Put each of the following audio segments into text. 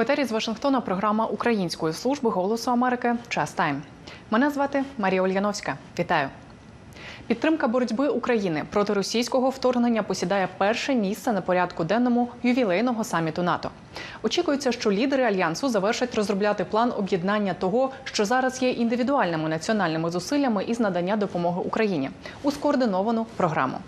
Етері з Вашингтона програма Української служби голосу Америки Час Тайм. Мене звати Марія Ольяновська. Вітаю. Підтримка боротьби України проти російського вторгнення посідає перше місце на порядку денному ювілейного саміту НАТО. Очікується, що лідери альянсу завершать розробляти план об'єднання того, що зараз є індивідуальними національними зусиллями із надання допомоги Україні у скоординовану програму.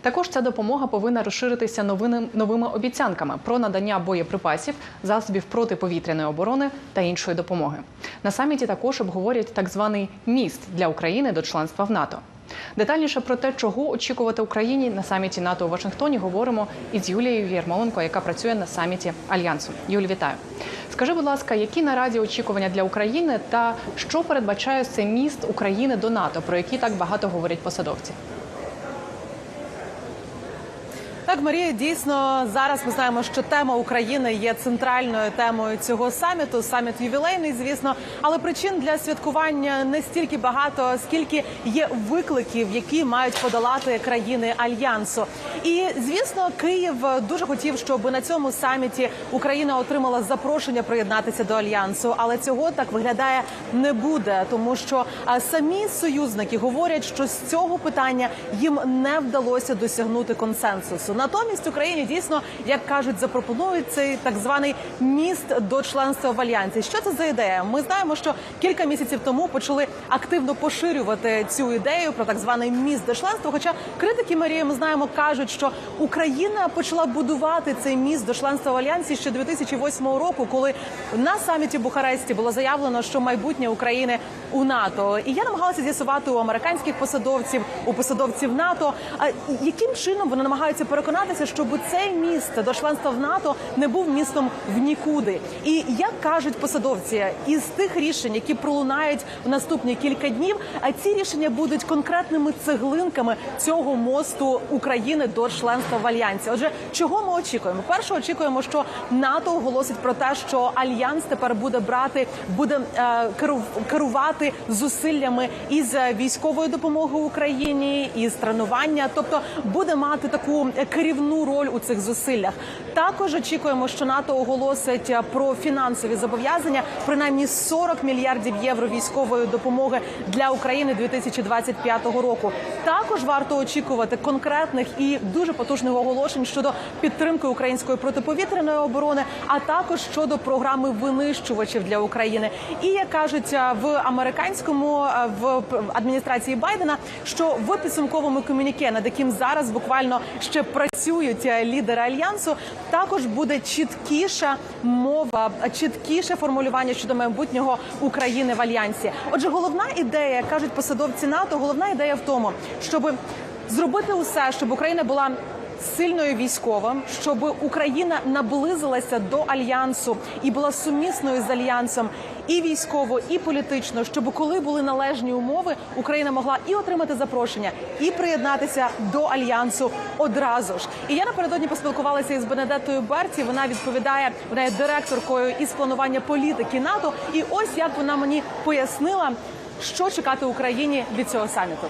Також ця допомога повинна розширитися новими, новими обіцянками про надання боєприпасів, засобів протиповітряної оборони та іншої допомоги. На саміті також обговорять так званий міст для України до членства в НАТО. Детальніше про те, чого очікувати Україні на саміті НАТО у Вашингтоні, говоримо із Юлією Єрмоленко, яка працює на саміті Альянсу. Юль, вітаю. Скажи, будь ласка, які наразі очікування для України та що передбачає цей міст України до НАТО, про які так багато говорять посадовці? Так, Марія, дійсно зараз ми знаємо, що тема України є центральною темою цього саміту. Саміт ювілейний, звісно, але причин для святкування не стільки багато, скільки є викликів, які мають подолати країни альянсу. І звісно, Київ дуже хотів, щоб на цьому саміті Україна отримала запрошення приєднатися до альянсу, але цього так виглядає не буде, тому що самі союзники говорять, що з цього питання їм не вдалося досягнути консенсусу. Натомість Україні дійсно, як кажуть, запропонують цей так званий міст до членства в альянсі. Що це за ідея? Ми знаємо, що кілька місяців тому почали активно поширювати цю ідею про так званий міст до членства. Хоча критики Марії, ми знаємо, кажуть, що Україна почала будувати цей міст до членства в альянсі ще 2008 року, коли на саміті Бухаресті було заявлено, що майбутнє України у НАТО. І я намагалася з'ясувати у американських посадовців, у посадовців НАТО, а яким чином вони намагаються переконатися, щоб цей міст до членства в НАТО не був містом в нікуди. І як кажуть посадовці, із тих рішень, які пролунають в наступні кілька днів, а ці рішення будуть конкретними цеглинками цього мосту України до членства в альянсі. Отже, чого ми очікуємо? Перше, очікуємо, що НАТО оголосить про те, що альянс тепер буде брати, буде е, керу- керувати зусиллями із е, військової допомоги Україні, із тренування, тобто буде мати таку керівну роль у цих зусиллях. Також очікуємо, що НАТО оголосить е, про фінансові зобов'язання, принаймні 40 мільярдів євро військової допомоги для України 2025 року. Також варто очікувати конкретних і дуже потужних оголошень щодо підтримки української протиповітряної оборони, а також щодо програми винищувачів для України. І як кажуть е, в американському е, в адміністрації Байдена, що в підсумковому комюніке, над яким зараз буквально ще працюють е, лідери альянсу, також буде чіткіша мова, чіткіше формулювання щодо майбутнього України в альянсі. Отже, головна ідея, кажуть посадовці НАТО, головна ідея в тому, щоб зробити усе, щоб Україна була сильною військово, щоб Україна наблизилася до альянсу і була сумісною з альянсом і військово, і політично, щоб коли були належні умови, Україна могла і отримати запрошення, і приєднатися до альянсу одразу ж. І я напередодні поспілкувалася із Бенедеттою Берті. Вона відповідає, вона є директоркою із планування політики НАТО. І ось як вона мені пояснила, що чекати Україні від цього саміту.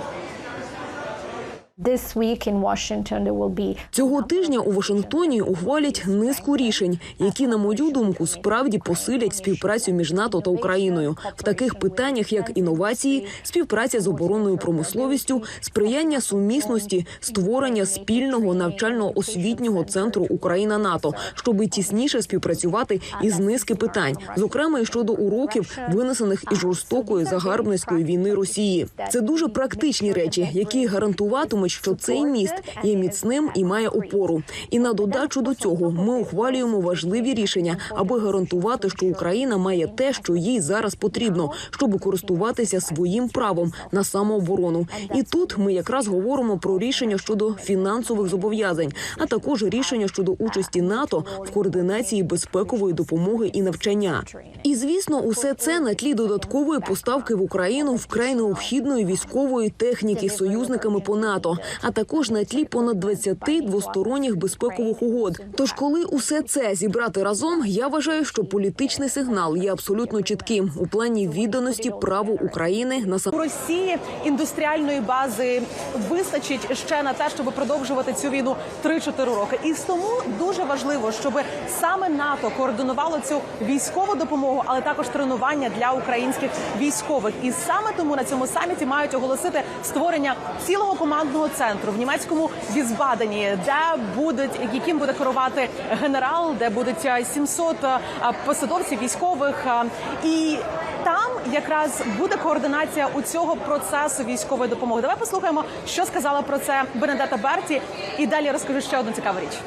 Цього тижня у Вашингтоні ухвалять низку рішень, які, на мою думку, справді посилять співпрацю між НАТО та Україною в таких питаннях, як інновації, співпраця з оборонною промисловістю, сприяння сумісності, створення спільного навчально-освітнього центру Україна НАТО, щоби тісніше співпрацювати із низки питань, зокрема і щодо уроків, винесених із жорстокої загарбницької війни Росії. Це дуже практичні речі, які гарантуватимуть, що цей міст є міцним і має опору. І на додачу до цього ми ухвалюємо важливі рішення, аби гарантувати, що Україна має те, що їй зараз потрібно, щоб користуватися своїм правом на самооборону. І тут ми якраз говоримо про рішення щодо фінансових зобов'язань, а також рішення щодо участі НАТО в координації безпекової допомоги і навчання. І звісно, усе це на тлі додаткової поставки в Україну вкрай необхідної військової техніки союзниками по НАТО. А також на тлі понад 20 двосторонніх безпекових угод. Тож, коли усе це зібрати разом, я вважаю, що політичний сигнал є абсолютно чітким у плані відданості праву України на сам. Росії індустріальної бази вистачить ще на те, щоб продовжувати цю війну 3-4 роки. І тому дуже важливо, щоб саме НАТО координувало цю військову допомогу, але також тренування для українських військових. І саме тому на цьому саміті мають оголосити створення цілого командного центру в німецькому Візбадені, де будуть яким буде керувати генерал, де будуть е, 700 е, посадовців військових е, і. Там якраз буде координація у цього процесу військової допомоги. Давай послухаємо, що сказала про це Бенедета Берті, і далі розкажу ще одну цікаву річ. You see the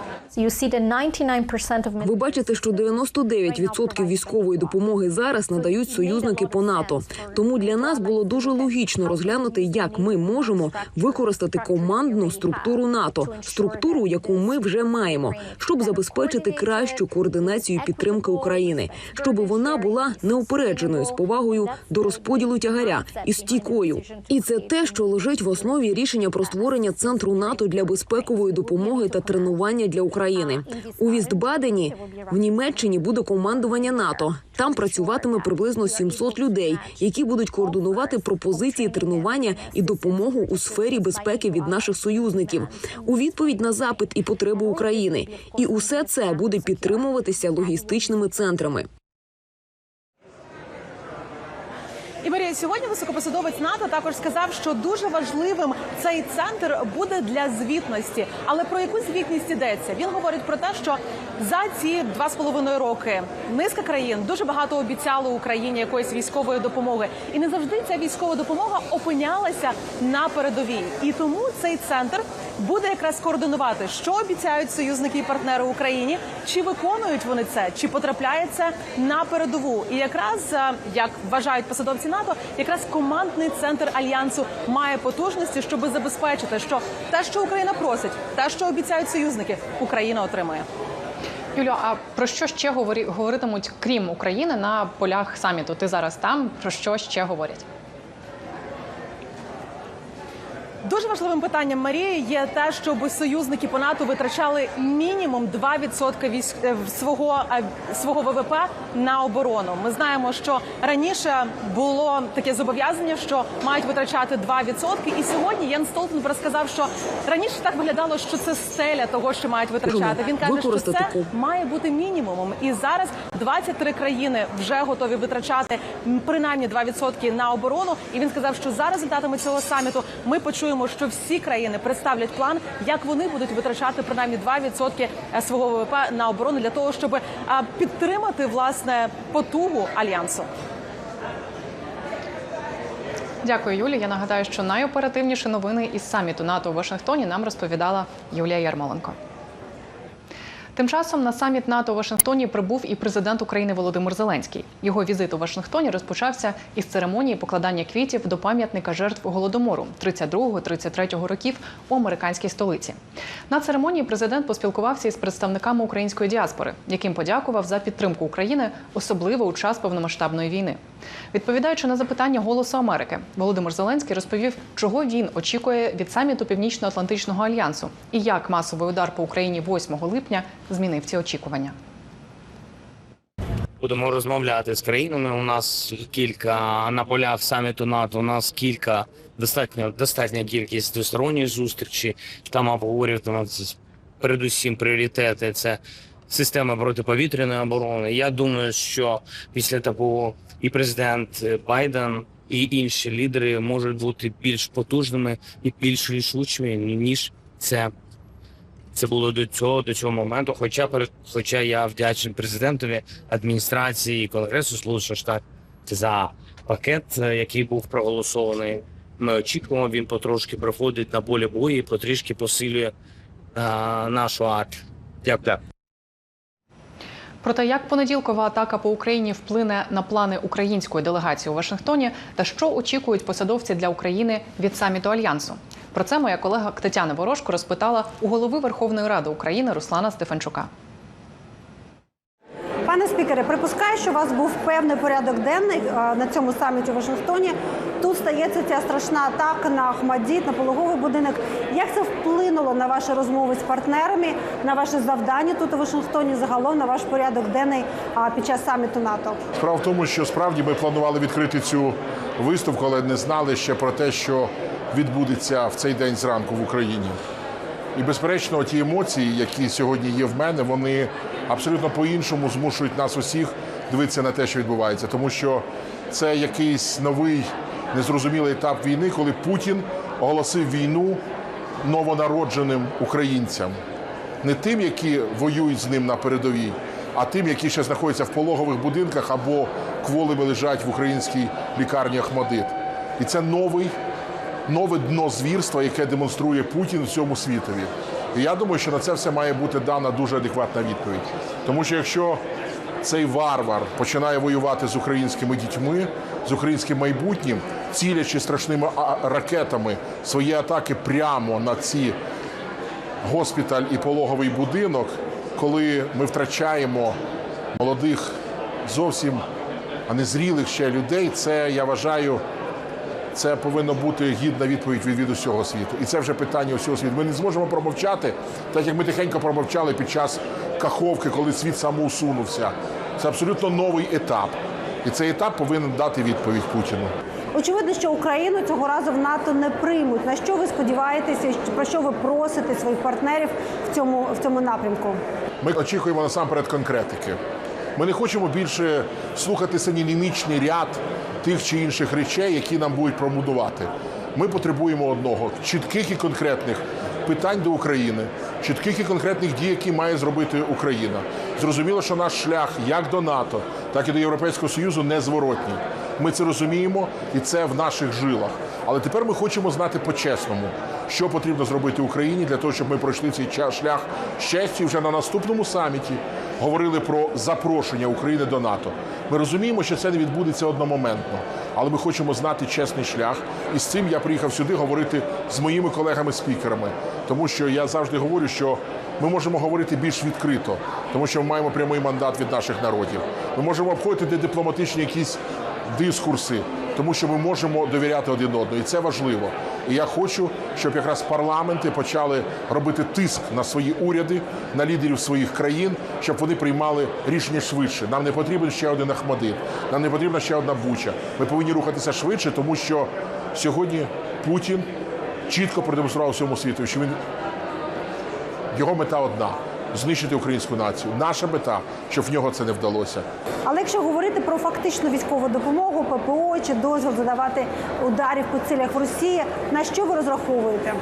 99% of Ви бачите, що 99% військової допомоги зараз надають союзники по НАТО. Тому для нас було дуже логічно розглянути, як ми можемо використати командну структуру НАТО, структуру, яку ми вже маємо, щоб забезпечити кращу координацію підтримки України, щоб вона була неупередженою з повагою до розподілу тягаря і стійкою. І це те, що лежить в основі рішення про створення центру НАТО для безпекової допомоги та тренування для України. У Вістбадені в Німеччині буде командування НАТО. Там працюватиме приблизно 700 людей, які будуть координувати пропозиції тренування і допомогу у сфері безпеки від наших союзників у відповідь на запит і потребу України. І усе це буде підтримуватися логістичними центрами. І Марія, сьогодні високопосадовець НАТО також сказав, що дуже важливим цей центр буде для звітності. Але про яку звітність йдеться? Він говорить про те, що за ці два з половиною роки низка країн дуже багато обіцяло Україні якоїсь військової допомоги, і не завжди ця військова допомога опинялася на передовій. І тому цей центр буде якраз координувати, що обіцяють союзники і партнери Україні, чи виконують вони це, чи потрапляє це на передову. І якраз е, як вважають посадовці НАТО, якраз командний центр альянсу має потужності, щоб забезпечити, що те, що Україна просить, те, що обіцяють союзники, Україна отримує. Юлю, а про що ще говоритимуть крім України на полях саміту? Ти зараз там. Про що ще говорять? Дуже важливим питанням Марії є те, щоб союзники по НАТО витрачали мінімум 2% військ е, свого е, свого ВВП на оборону. Ми знаємо, що раніше було таке зобов'язання, що мають витрачати 2%. І сьогодні Єн Столтенберг сказав, що раніше так виглядало, що це стеля того, що мають витрачати. Він каже, що це має бути мінімумом. І зараз 23 країни вже готові витрачати принаймні 2% на оборону. І він сказав, що за результатами цього саміту ми почуємо, що всі країни представлять план, як вони будуть витрачати принаймні 2% свого ВВП на оборону для того, щоб підтримати власне потугу альянсу. Дякую, Юлі. Я нагадаю, що найоперативніші новини із саміту НАТО у Вашингтоні нам розповідала Юлія Ярмоленко. Тим часом на саміт НАТО у Вашингтоні прибув і президент України Володимир Зеленський. Його візит у Вашингтоні розпочався із церемонії покладання квітів до пам'ятника жертв голодомору 32-33 років у американській столиці. На церемонії президент поспілкувався із представниками української діаспори, яким подякував за підтримку України, особливо у час повномасштабної війни. Відповідаючи на запитання Голосу Америки, Володимир Зеленський розповів, чого він очікує від саміту Північно-Атлантичного альянсу і як масовий удар по Україні 8 липня змінив ці очікування. Будемо розмовляти з країнами. У нас кілька на полях саміту НАТО. У нас кілька достатньо достатня кількість двосторонніх зустрічей. Там обговорюватимуть передусім пріоритети. Це система протиповітряної оборони. Я думаю, що після такого і президент Байден, і інші лідери можуть бути більш потужними і більш рішучими ніж це це було до цього до цього моменту. Хоча перед- хоча я вдячний президентові, адміністрації і конгресу Сполучених Штатів за пакет, е, який був проголосований. Ми очікуємо, він потрошки проходить на полі бою і потрішки посилює е, нашу армію. Дякую. Про те, як понеділкова атака по Україні вплине на плани української делегації у Вашингтоні, та що очікують посадовці для України від саміту альянсу. Про це моя колега Тетяна Ворожко розпитала у голови Верховної Ради України Руслана Стефанчука. Пане спікере, припускаю, що у вас був певний порядок денний на цьому саміті у Вашингтоні. Тут стається ця страшна атака на Ахмадіт, на пологовий будинок. Як це вплинуло на ваші розмови з партнерами, на ваше завдання тут у Вашингтоні, загалом на ваш порядок денний під час саміту НАТО? Справа в тому, що справді ми планували відкрити цю виставку, але не знали ще про те, що відбудеться в цей день зранку в Україні. І безперечно, ті емоції, які сьогодні є в мене, вони абсолютно по-іншому змушують нас усіх дивитися на те, що відбувається, тому що це якийсь новий незрозумілий етап війни, коли Путін оголосив війну новонародженим українцям, не тим, які воюють з ним на передовій, а тим, які ще знаходяться в пологових будинках або кволими лежать в українській лікарні Ахмадит. І це новий нове дно звірства, яке демонструє Путін всьому світові. І я думаю, що на це все має бути дана дуже адекватна відповідь. Тому що якщо цей варвар починає воювати з українськими дітьми, з українським майбутнім, цілячи страшними ракетами свої атаки прямо на ці госпіталь і пологовий будинок, коли ми втрачаємо молодих, зовсім а незрілих ще людей, це я вважаю. Це повинна бути гідна відповідь від, від усього світу. І це вже питання усього світу. Ми не зможемо промовчати, так як ми тихенько промовчали під час каховки, коли світ самоусунувся. Це абсолютно новий етап. І цей етап повинен дати відповідь Путіну. Очевидно, що Україну цього разу в НАТО не приймуть. На що ви сподіваєтеся, про що ви просите своїх партнерів в цьому в цьому напрямку? Ми очікуємо насамперед конкретики. Ми не хочемо більше слухати синонімічний ряд тих чи інших речей, які нам будуть промудувати. Ми потребуємо одного чітких і конкретних питань до України, чітких і конкретних дій, які має зробити Україна. Зрозуміло, що наш шлях як до НАТО, так і до Європейського Союзу незворотній. Ми це розуміємо, і це в наших жилах. Але тепер ми хочемо знати по-чесному, що потрібно зробити Україні для того, щоб ми пройшли цей шлях і вже на наступному саміті говорили про запрошення України до НАТО. Ми розуміємо, що це не відбудеться одномоментно, але ми хочемо знати чесний шлях. І з цим я приїхав сюди говорити з моїми колегами-спікерами, тому що я завжди говорю, що ми можемо говорити більш відкрито, тому що ми маємо прямий мандат від наших народів. Ми можемо обходити дипломатичні якісь дискурси, тому що ми можемо довіряти один одному, і це важливо. І я хочу, щоб якраз парламенти почали робити тиск на свої уряди, на лідерів своїх країн, щоб вони приймали рішення швидше. Нам не потрібен ще один Ахмадит, нам не потрібна ще одна буча. Ми повинні рухатися швидше, тому що сьогодні Путін чітко продемонстрував всьому світу, що він його мета одна знищити українську націю. Наша мета, щоб в нього це не вдалося. Але якщо говорити про фактичну військову допомогу, ППО чи дозвіл задавати ударів по цілях в Росії, на що ви розраховуєте?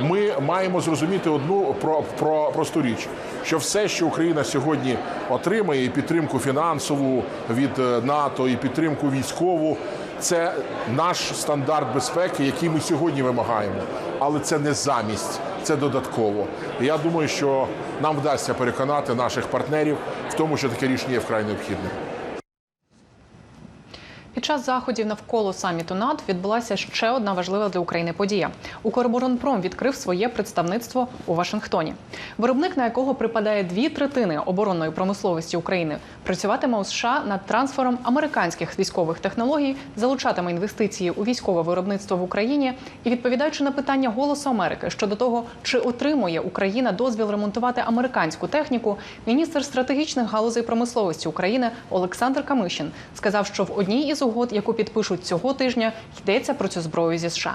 Ми маємо зрозуміти одну про, про просту річ, що все, що Україна сьогодні отримає, і підтримку фінансову від е, НАТО, і підтримку військову, це наш стандарт безпеки, який ми сьогодні вимагаємо. Але це не замість, це додатково. І я думаю, що нам вдасться переконати наших партнерів в тому, що таке рішення є вкрай необхідним. Під час заходів навколо саміту НАТО відбулася ще одна важлива для України подія. Укроборонпром відкрив своє представництво у Вашингтоні. Виробник, на якого припадає дві третини оборонної промисловості України, працюватиме у США над трансфером американських військових технологій, залучатиме інвестиції у військове виробництво в Україні і відповідаючи на питання Голосу Америки щодо того, чи отримує Україна дозвіл ремонтувати американську техніку, міністр стратегічних галузей промисловості України Олександр Камишин сказав, що в одній із угод, яку підпишуть цього тижня, йдеться про цю зброю зі США.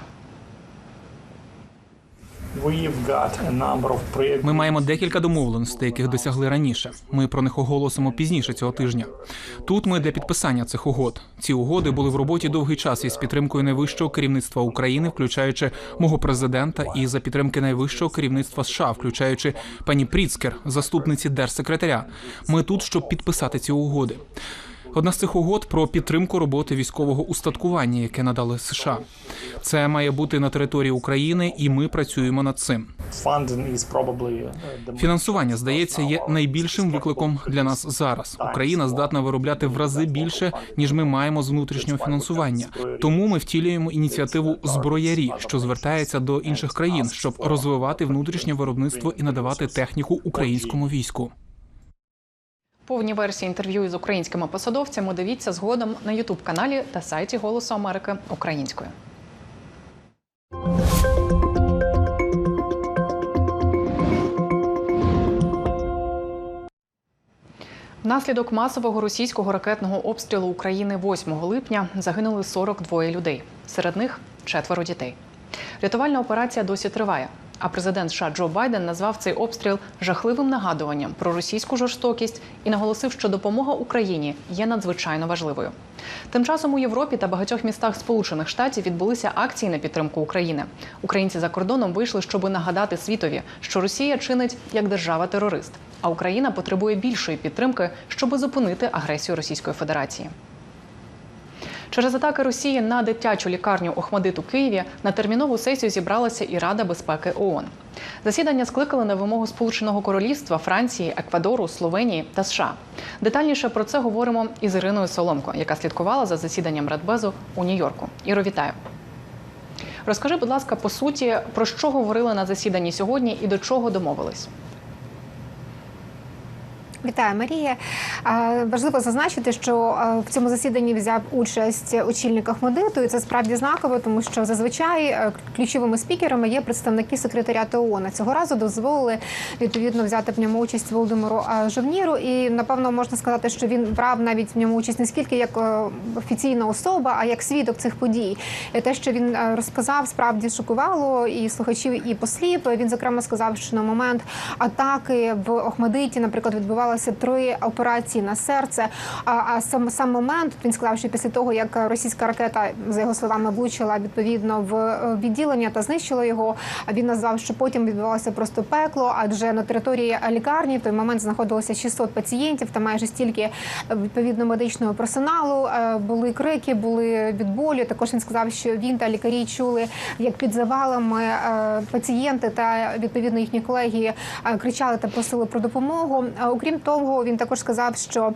Ми маємо декілька домовленостей, яких досягли раніше. Ми про них оголосимо пізніше цього тижня. Тут ми для підписання цих угод. Ці угоди були в роботі довгий час із підтримкою найвищого керівництва України, включаючи мого президента, і за підтримки найвищого керівництва США, включаючи пані Пріцкер, заступниці держсекретаря. Ми тут, щоб підписати ці угоди. Одна з цих угод про підтримку роботи військового устаткування, яке надали США. Це має бути на території України, і ми працюємо над цим. Фінансування здається є найбільшим викликом для нас зараз. Україна здатна виробляти в рази більше ніж ми маємо з внутрішнього фінансування. Тому ми втілюємо ініціативу зброярі, що звертається до інших країн, щоб розвивати внутрішнє виробництво і надавати техніку українському війську. Повні версії інтерв'ю із українськими посадовцями дивіться згодом на Ютуб каналі та сайті Голосу Америки українською. Внаслідок масового російського ракетного обстрілу України 8 липня загинули 42 людей. Серед них четверо дітей. Рятувальна операція досі триває. А президент США Джо Байден назвав цей обстріл жахливим нагадуванням про російську жорстокість і наголосив, що допомога Україні є надзвичайно важливою. Тим часом у Європі та багатьох містах Сполучених Штатів відбулися акції на підтримку України. Українці за кордоном вийшли, щоб нагадати світові, що Росія чинить як держава-терорист, а Україна потребує більшої підтримки, щоб зупинити агресію Російської Федерації. Через атаки Росії на дитячу лікарню Охмадит у Києві на термінову сесію зібралася і Рада безпеки ООН. Засідання скликали на вимогу Сполученого Королівства, Франції, Еквадору, Словенії та США. Детальніше про це говоримо із Іриною Соломко, яка слідкувала за засіданням Радбезу у Нью-Йорку. Іро, вітаю. Розкажи, будь ласка, по суті, про що говорили на засіданні сьогодні і до чого домовились? Вітаю, Марія. Важливо зазначити, що в цьому засіданні взяв участь очільник Ахмедиту, і це справді знаково, тому що зазвичай е, ключовими спікерами є представники секретаріату ООН. Цього разу дозволили відповідно взяти в ньому участь Володимиру Жовніру. І напевно можна сказати, що він брав навіть в ньому участь не скільки як е, офіційна особа, а як свідок цих подій. І те, що він е, розказав, справді шокувало і слухачів, і послів. Він зокрема сказав, що на момент атаки в Охмадиті, наприклад, відбувалося три операції на серце. А, а сам сам момент він сказав, що після того як російська ракета за його словами влучила відповідно в е, відділення та знищила його. Він назвав, що потім відбувалося просто пекло, адже на території лікарні в той момент знаходилося 600 пацієнтів та майже стільки е, відповідно медичного персоналу. Е, Були крики, були від болю. Також він сказав, що він та лікарі чули, як під завалами пацієнти та відповідно їхні колеги кричали та просили про допомогу. Окрім того, він також сказав, що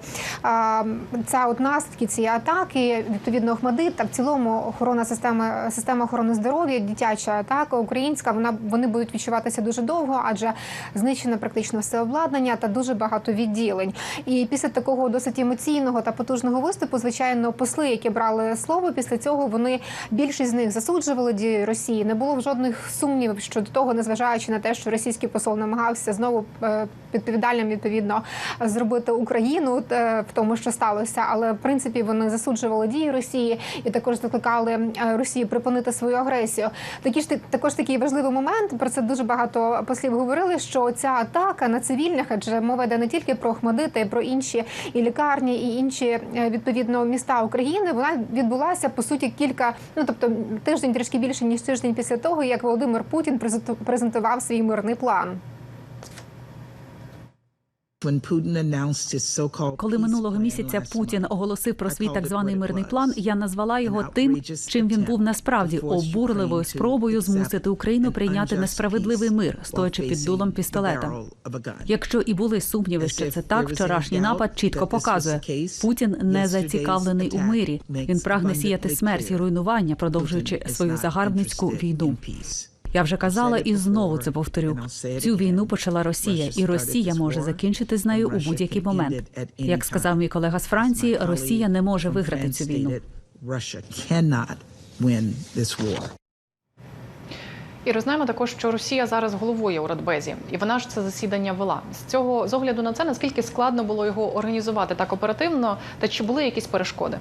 ця от наслідки цієї атаки відповідно Охмадит та в цілому охорона системи система охорони здоров'я, дитяча атака українська. Вона вони будуть відчуватися дуже довго, адже знищено практично все обладнання та дуже багато відділень. І після такого досить емоційного та потужного виступу, звичайно, посли, які брали слово, після цього вони більшість з них засуджували дії Росії. Не було жодних сумнівів щодо того, незважаючи на те, що російський посол намагався знову е, відповідальним відповідно зробити Україну е, в тому, що сталося. Але в принципі вони засуджували дії Росії і також закликали е, Росію припинити свою агресію. Такі ж також такий важливий момент. Про це дуже багато послів говорили. Що ця атака на цивільних, адже мова йде не тільки про Хмадити, про інші і лікарні, і інші е, відповідно міста України. Вона відбулася по суті кілька, ну тобто тиждень трішки більше ніж тиждень після того, як Володимир Путін презенту- презентував свій мирний план. Коли минулого місяця Путін оголосив про свій так званий мирний план, я назвала його тим, чим він був насправді обурливою спробою змусити Україну прийняти несправедливий мир, стоячи під дулом пістолета. Якщо і були сумніви, що це так, вчорашній напад чітко показує, Путін не зацікавлений у мирі. Він прагне сіяти смерть і руйнування, продовжуючи свою загарбницьку війну. Я вже казала і знову це повторю. Цю війну почала Росія, і Росія може закінчити з нею у будь-який момент. Як сказав мій колега з Франції, Росія не може виграти цю війну. І рознаємо також, що Росія зараз головує у Радбезі, і вона ж це засідання вела. З цього з огляду на це наскільки складно було його організувати так оперативно, та чи були якісь перешкоди?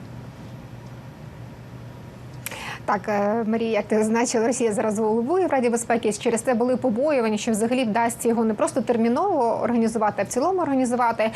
Так, е, Марія, як ти зазначила, Росія зараз головує в Раді безпеки. Через це були побоювання, що взагалі вдасться його не просто терміново організувати, а в цілому організувати.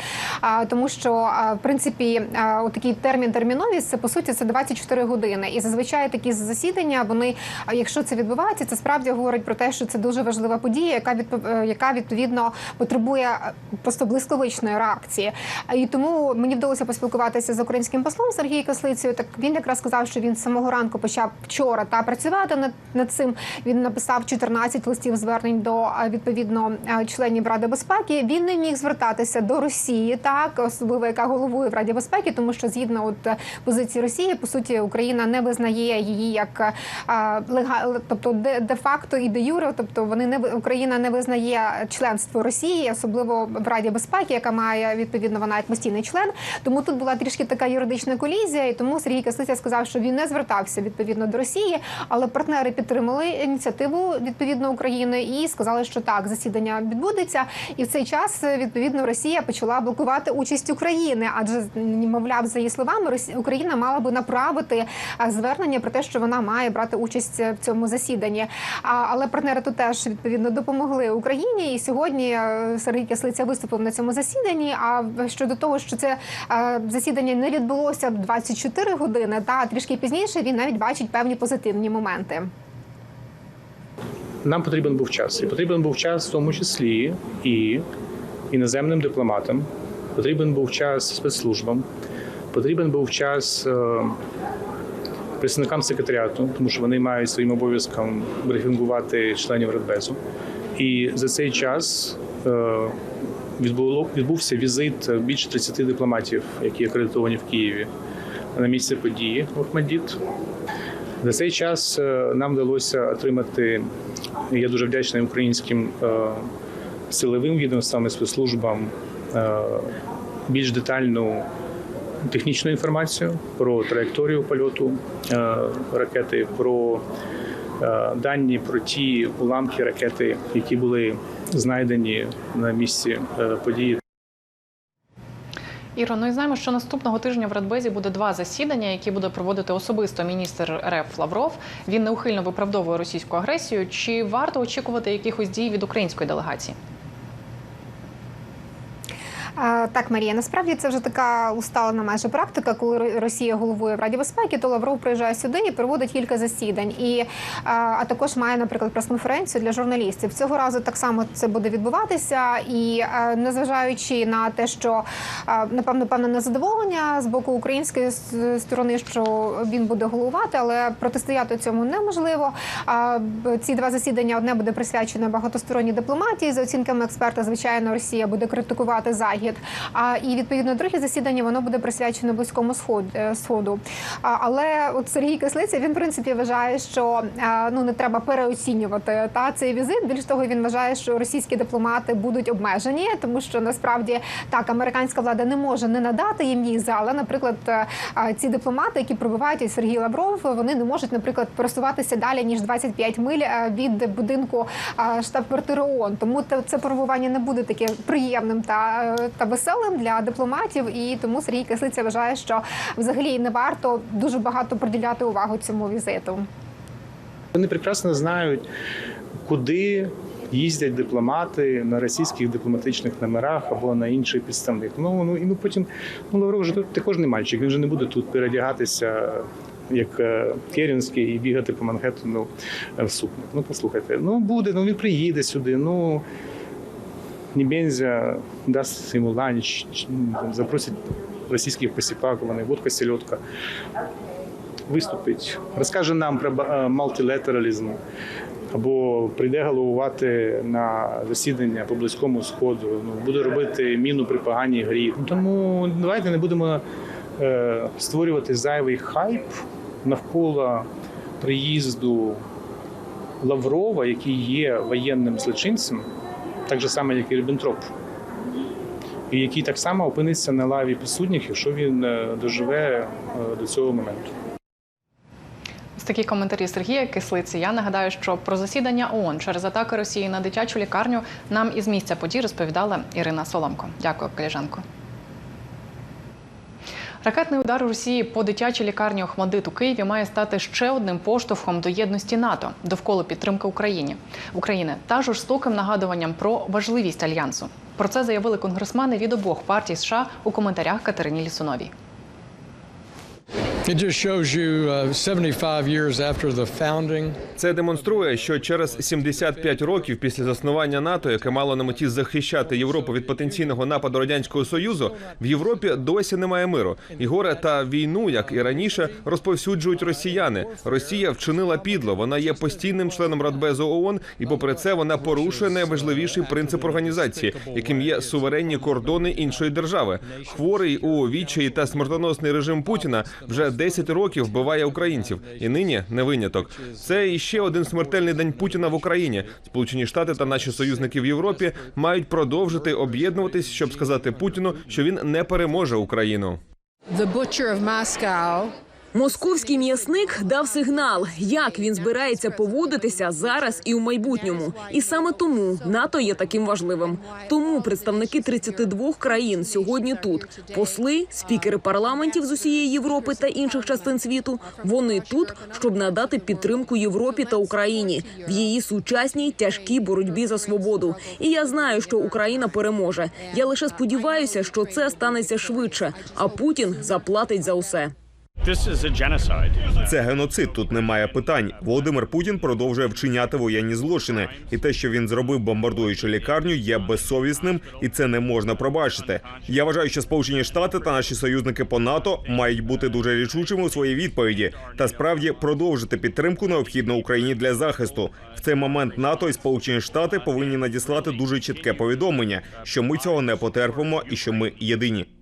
Тому що в принципі от такий термін терміновість це по суті це 24 години. І зазвичай такі засідання, вони, якщо це відбувається, це справді говорить про те, що це дуже важлива подія, яка е, яка відповідно потребує е, просто блискавичної реакції. І тому мені вдалося поспілкуватися з українським послом Сергієм Кислицею. Так він якраз сказав, що він з самого ранку почав вчора та працювати над, над цим. Він написав 14 листів звернень до е, відповідно е, членів Ради безпеки. Він не міг звертатися до Росії, так особливо яка головує в Раді безпеки, тому що згідно от е, позиції Росії, по суті, Україна не визнає її як е, лега, тобто де, де факто і де юре, тобто вони не Україна не визнає членство Росії, особливо в Раді безпеки, яка має відповідно вона як постійний член. Тому тут була трішки така юридична колізія, і тому Сергій Кислиця сказав, що він не звертався відповідно до Росії, але партнери підтримали ініціативу відповідно України і сказали, що так, засідання відбудеться. І в цей час відповідно Росія почала блокувати участь України, адже мовляв, за її словами, Україна мала би направити звернення про те, що вона має брати участь в цьому засіданні. Але партнери тут теж відповідно допомогли Україні. І сьогодні е, Сергій Кислиця виступив на цьому засіданні. А щодо того, що це е, засідання не відбулося 24 години, та трішки пізніше він навіть бачить певні позитивні моменти. Нам потрібен був час, і потрібен був час в тому числі і іноземним дипломатам, потрібен був час спецслужбам, потрібен був час е, представникам секретаріату, тому що вони мають своїм обов'язком брифінгувати членів Радбезу. І за цей час е, відбуло, відбувся візит більше 30 дипломатів, які акредитовані в Києві на місце події Охмадіт. За цей час е, нам вдалося отримати. Я дуже вдячний українським е, силовим відомствам і спецслужбам е, більш детальну технічну інформацію про траєкторію польоту ракети, про дані про ті уламки ракети, які були знайдені на місці події. Іро, ну і знаємо, що наступного тижня в Радбезі буде два засідання, які буде проводити особисто міністр РФ Лавров. Він неухильно виправдовує російську агресію. Чи варто очікувати якихось дій від української делегації? Так, Марія, насправді це вже така усталена майже практика, коли Росія головує в Раді безпеки, то Лавров приїжджає сюди і проводить кілька засідань. І а також має, наприклад, прес-конференцію для журналістів. Цього разу так само це буде відбуватися, і незважаючи на те, що напевно певне незадоволення з боку української сторони, що він буде головувати, але протистояти цьому неможливо. Ці два засідання одне буде присвячене багатосторонній дипломатії. За оцінками експерта, звичайно, Росія буде критикувати захід. А і відповідно друге засідання воно буде присвячене близькому е, сходу. Але от Сергій Кислиця він в принципі вважає, що е, ну не треба переоцінювати та цей візит. Більш того, він вважає, що російські дипломати будуть обмежені, тому що насправді так американська влада не може не надати їм візи, але, наприклад, е, ці дипломати, які прибувають Сергій Лавров, вони не можуть, наприклад, пересуватися далі ніж 25 миль від будинку штаб-квартири ООН. Тому це перебування не буде таке приємним та, та веселим для дипломатів. І тому Сергій Кислиця вважає, що взагалі не варто дуже багато приділяти увагу цьому візиту. Вони прекрасно знають, куди їздять дипломати на російських дипломатичних номерах або на інший представник. Ну ну і ну потім ну Лавров вже тут також не мальчик. Він вже не буде тут передягатися. Як е, Керенський і бігати по Манхеттену е, в сукнях. Ну послухайте, ну буде, ну він приїде сюди. Ну Небензя дасть йому ланч, запросять російських посіпак, вони водка, сельодка виступить, розкаже нам про е, мультилатералізм, або прийде головувати на засідання по близькому сходу, ну, буде робити міну при поганій грі. Тому давайте не будемо е, створювати зайвий хайп навколо приїзду Лаврова, який є воєнним злочинцем, так же само, як і Ріббентроп. І який так само опиниться на лаві присутніх, якщо він е, доживе е, до цього моменту. Такі коментарі Сергія Кислиці. Я нагадаю, що про засідання ООН через атаки Росії на дитячу лікарню нам із місця подій розповідала Ірина Соломко. Дякую, коліжанко. Ракетний удар Росії по дитячій лікарні Охмадит у Києві має стати ще одним поштовхом до єдності НАТО довкола підтримки Україні України та жорстоким нагадуванням про важливість альянсу. Про це заявили конгресмени від обох партій США у коментарях Катерині Лісуновій. Це демонструє, що через 75 років після заснування НАТО, яке мало на меті захищати Європу від потенційного нападу радянського союзу, в Європі досі немає миру. І горе та війну, як і раніше, розповсюджують росіяни. Росія вчинила підло. Вона є постійним членом Радбезу ООН, і попри це вона порушує найважливіший принцип організації, яким є суверенні кордони іншої держави. Хворий у відчаї та смертоносний режим Путіна вже 10 років вбиває українців, і нині не виняток. Це іще один смертельний день Путіна в Україні. Сполучені Штати та наші союзники в Європі мають продовжити об'єднуватись, щоб сказати Путіну, що він не переможе Україну. The butcher of Moscow Московський м'ясник дав сигнал, як він збирається поводитися зараз і в майбутньому. І саме тому НАТО є таким важливим. Тому представники 32 країн сьогодні тут. Посли, спікери парламентів з усієї Європи та інших частин світу. Вони тут, щоб надати підтримку Європі та Україні в її сучасній тяжкій боротьбі за свободу. І я знаю, що Україна переможе. Я лише сподіваюся, що це станеться швидше, а Путін заплатить за усе. Це геноцид. Тут немає питань. Володимир Путін продовжує вчиняти воєнні злочини, і те, що він зробив, бомбардуючи лікарню, є безсовісним, і це не можна пробачити. Я вважаю, що Сполучені Штати та наші союзники по НАТО мають бути дуже рішучими у своїй відповіді та справді продовжити підтримку необхідну Україні для захисту. В цей момент НАТО і Сполучені Штати повинні надіслати дуже чітке повідомлення, що ми цього не потерпимо і що ми єдині.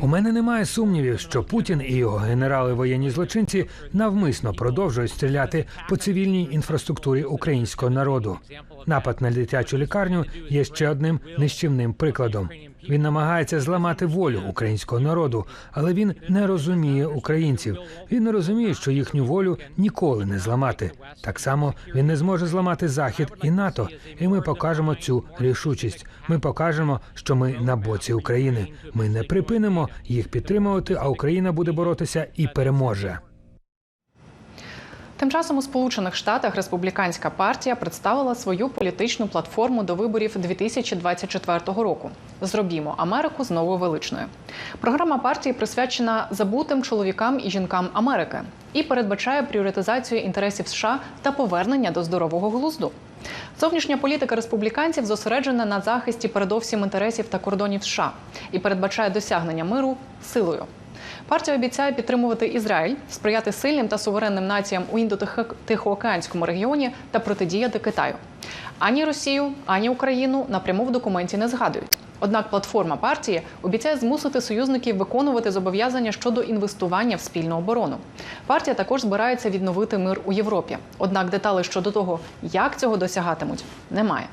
У мене немає сумнівів, що Путін і його генерали воєнні злочинці навмисно продовжують стріляти по цивільній інфраструктурі українського народу. Напад на дитячу лікарню є ще одним нищівним прикладом. Він намагається зламати волю українського народу, але він не розуміє українців. Він не розуміє, що їхню волю ніколи не зламати. Так само він не зможе зламати Захід і НАТО. І ми покажемо цю рішучість. Ми покажемо, що ми на боці України. Ми не припинимо їх підтримувати, а Україна буде боротися і переможе. Тим часом у Сполучених Штатах республіканська партія представила свою політичну платформу до виборів 2024 року. Зробімо Америку знову величною. Програма партії присвячена забутим чоловікам і жінкам Америки і передбачає пріоритизацію інтересів США та повернення до здорового глузду. Зовнішня політика республіканців зосереджена на захисті передовсім інтересів та кордонів США і передбачає досягнення миру силою. Партія обіцяє підтримувати Ізраїль, сприяти сильним та суверенним націям у індотихоокеанському регіоні та протидіяти Китаю. Ані Росію, ані Україну напряму в документі не згадують. Однак платформа партії обіцяє змусити союзників виконувати зобов'язання щодо інвестування в спільну оборону. Партія також збирається відновити мир у Європі. Однак деталей щодо того, як цього досягатимуть, немає.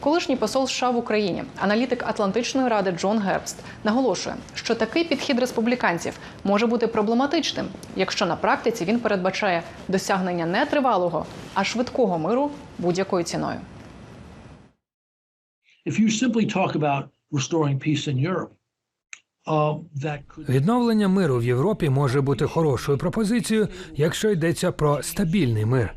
Колишній посол США в Україні, аналітик Атлантичної ради Джон Гербст, наголошує, що такий підхід республіканців може бути проблематичним, якщо на практиці він передбачає досягнення не тривалого, а швидкого миру будь-якою ціною. Uh, Відновлення миру в Європі може бути хорошою пропозицією, якщо йдеться про стабільний мир.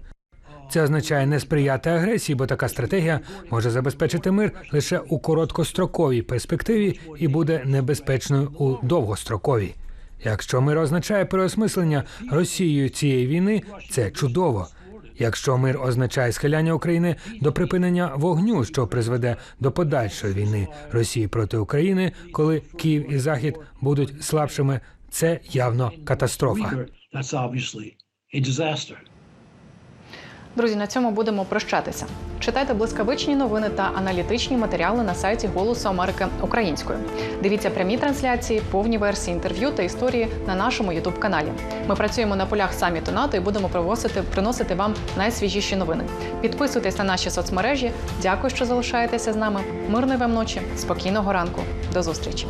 Це означає не сприяти агресії, бо така стратегія може забезпечити мир лише у короткостроковій перспективі і буде небезпечною у довгостроковій. Якщо мир означає переосмислення Росією цієї війни, це чудово. Якщо мир означає схиляння України до припинення вогню, що призведе до подальшої війни Росії проти України, коли Київ і Захід будуть слабшими, це явно катастрофа. Друзі, на цьому будемо прощатися. Читайте блискавичні новини та аналітичні матеріали на сайті Голосу Америки українською. Дивіться прямі трансляції, повні версії інтерв'ю та історії на нашому Ютуб каналі. Ми працюємо на полях саміту НАТО і будемо привозити, приносити вам найсвіжіші новини. Підписуйтесь на наші соцмережі. Дякую, що залишаєтеся з нами. Мирної вам ночі, спокійного ранку. До зустрічі.